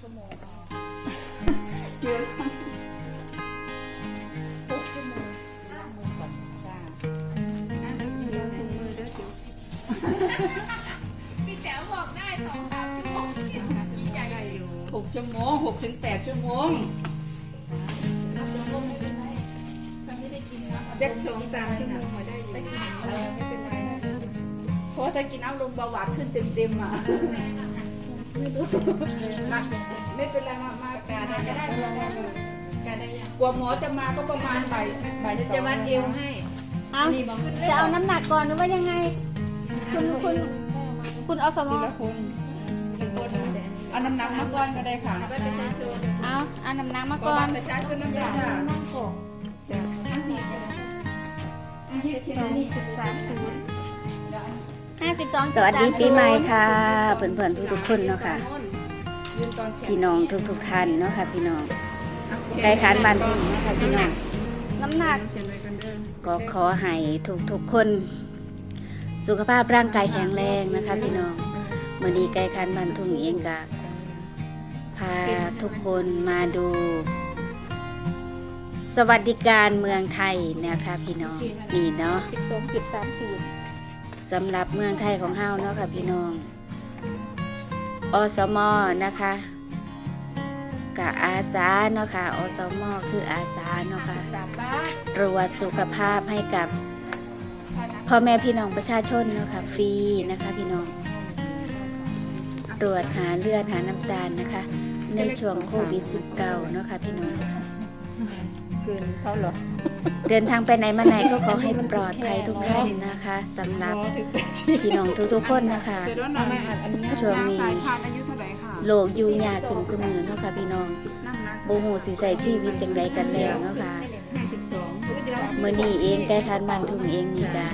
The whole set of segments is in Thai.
ชั่วโมงเยอะหกชั่วโมงจ้ามีถุงมือด้วยจิ๋วพี่แจ๋วบอกได้สองสามชั่วโมงดีใจได้อยู่หกชั่วโมงหกถึงแปดชั่วโมงน้ำลมไม่เป็นไรถ้าไม่ได้กินน้ำเจ็ดสองสามชั่วโมงได้อยู่ได้กินเออไม่เป็นไรเพราะถ้ากินน้ำลงเบาหวานขึ้นเต็มๆอะ ม่รู้มาไม่เป็นไรมามาการได้ก็ยังได้การได้ยังกว่าหมอจะมาก็ประมาณบ่ายบ่ายจะสองวัดเอวให้เอาจะเอาน้ำหนักก่อนหรือว่ายังไง คุณคุณคุณอสมทีละคนเอาน้ำหนักมาก่อนก็ได้ค่ะก็จะเป็นโชว์เอาเอาน้ำหนักมาก่ก่ออนนประชาชนน้ำยานั่งโขกจ้ะอันนี้อันนี้คืออันนี้คือสามสิบ ห้าสิบสองสวัสดีปีใหม่ค่ะเพื่อนๆทุกๆคนเนาะค่ะยืนตอนแขพี่น้องทุกๆท่านเนาะค่ะ พี่น้องไก่ขานบ้านทุ่งเนาะค่ะพี่น้องน้ำหนักเขียนไว้กันเด้อก็ขอให้ทุกๆคน สุขภาพร่างกายแข็งแรงนะคะ พี่น้องมื่อนี้ไก่ขานบ้านทุ่งเองก็พาทุกคนมาดู สวัสดิการเมืองไทยนะคะ พี่น้องนี่เนาะสิบ สำหรับเมืองไทยของเฮาเนาะค่ะพี่น้อง อสมนะคะกะอาสาเนาะค่ะ อสมคืออาสาเนาะค่ะตรวจสุขภาพให้กับพ่อแม่พี่น้องประชาชนเนาะค่ะฟรีนะคะพี่น้อง ตรวจหาเลือดหาน้ำตาลนะคะ ในช่วงโควิด -19 เนาะค่ะพี่น้อง เกินเขาเหรอ เดินทางไปไหนมาไหนก็ขอให้ปลอดภัยทุกท่านนะคะสำหรับถึงแปดสิบพี่น้องทุกๆคนนะคะเสร็จแล้วนะอันนี้ช่วงนี้สายพานอายุเท่าไหร่ค่ะโลกอยู่ยากขึ้นเสมอเนาะค่ะพี่น้องนั่งนะบ่ฮู้สิใส่ชีวิตจังใดกันแล้วเนาะค่ะห้าสิบสองเดี๋ยวมื้อนี้เองใกล้คันบ้านทุ่งเองนี่ก็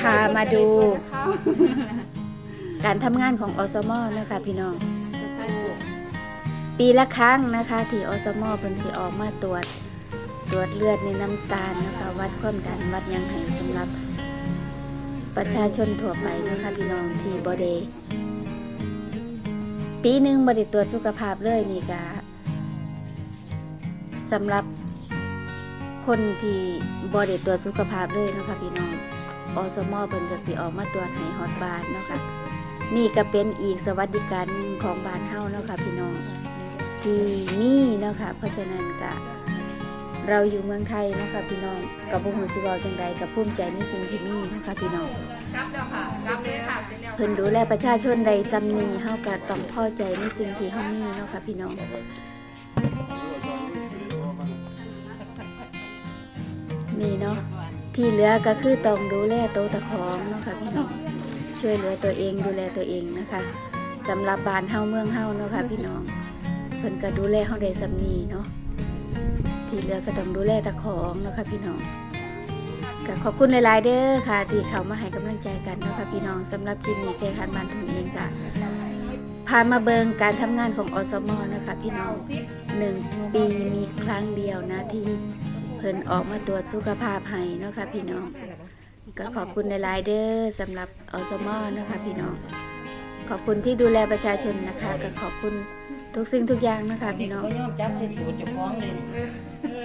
พามาดู การทำงานของอสมนะคะพี่น้อง ปีละครั้งนะคะ ที่อสมเพิ่นสิออกมาตรวจตรวจเลือดในน้ำตาลนะคะ วัดความดันวัดยังไห้สำหรับประชาชนทั่วไปนะคะพี่น้องที่บ่ได้ปีหนึ่งบ่ได้ตรวจสุขภาพเลยนี่ก็สำหรับคนที่บ่ได้ตรวจสุขภาพเลยนะคะพี่น้องอสมเพิ่นก็สิออกมาตรวจให้ฮอดบานเนาะค่ะนี่ก็เป็นอีกสวัสดิการของบ้านเฮาเนาะค่ะพี่น้อง ที่นี่เนาะค่ะเพราะฉะนั้นก็เราอยู่เมืองไทยเนาะคะพี่น้องกับพวกหูสิเวาจังใดกับภูมิใจในสิ่งที่มีเนาะคะพี่น้องรับแล้วค่ะรับเลยค่ะเสร็จแล้วเพิ่นดูแลประชาชนใดจำนีเฮาก็ต้องพอใจในสิ่งที่เฮามีเนาะค่ะพี่น้องนี่เนาะที่เหลือก็คือต้องดูแลตัวตะของเนาะค่ะพี่น้องช่วยเหลือตัวเองดูแลตัวเองนะคะสำหรับบ้านเฮาเมืองเฮาเนาะค่ะพี่น้อง เพิ่นก็ดูแลเฮาได้สำนีเนาะที่เหลือก็ต้องดูแลตะของเนาะค่ะพี่น้องก็ขอบคุณหลายๆเด้อค่ะ ที่เขามาให้กำลังใจกันเนาะค่ะพี่น้องสำหรับคลิปนี้แกคันบ้านทุ่งเองค่ะพามาเบิงการทำงานของอสมนะคะพี่น้องหนึ่งปีมีครั้งเดียวนะที่เพิ่นออกมาตรวจสุขภาพให้เนาะค่ะพี่น้อง ก็ขอบคุณหลายๆเด้อสำหรับอสมนะคะพี่น้อง ขอบคุณที่ดูแลประชาชนนะคะ ก็ขอบคุณ ทุกสิ่งทุกอย่างนะคะพี่น้องเขายอมจับใส่ตูดเจะฟ้าของเลย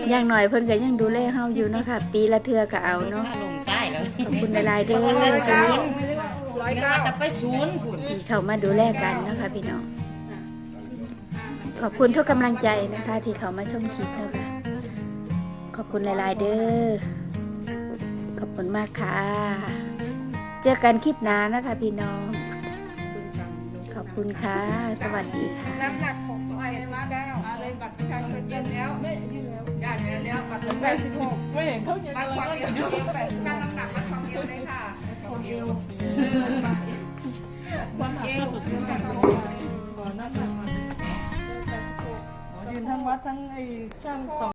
อย่างหน่อยเพิ่นก็ยังดูแลเฮาอยู่เนาะค่ะ ปีละเทื่อก็เอาเนาะ ลงใต้แล้วขอบคุณหลายๆเด้อร้อยเก้าร้อยไม่เก้าว่าจะไปศูนย์คุณที่เข้ามาดูแลกันเนาะคะพี่น้อง ขอบคุณทุกกำลังใจนะคะ ที่เขามาชมคลิปนะคะ ขอบคุณหลาย ๆ เด้อ ขอบคุณมากค่ะ เจอกันคลิปหน้านะคะพี่น้องขอบ คุณค่ะ สวัสดีค่ะ น้ำหนักของซอยเลยว่าเก้าอะไรบัตรประชาชนยืนแล้วไม่ยื่นแล้วญายืนแล้วบัตรแปดสิบหกไม่เห็นเขาจะบัตรความเอวแปดช่างน้ำหนักบัตรความเอวเลยค่ะความเอวความเอวยืนทั้งวัดทั้งไอ้ช่างสอง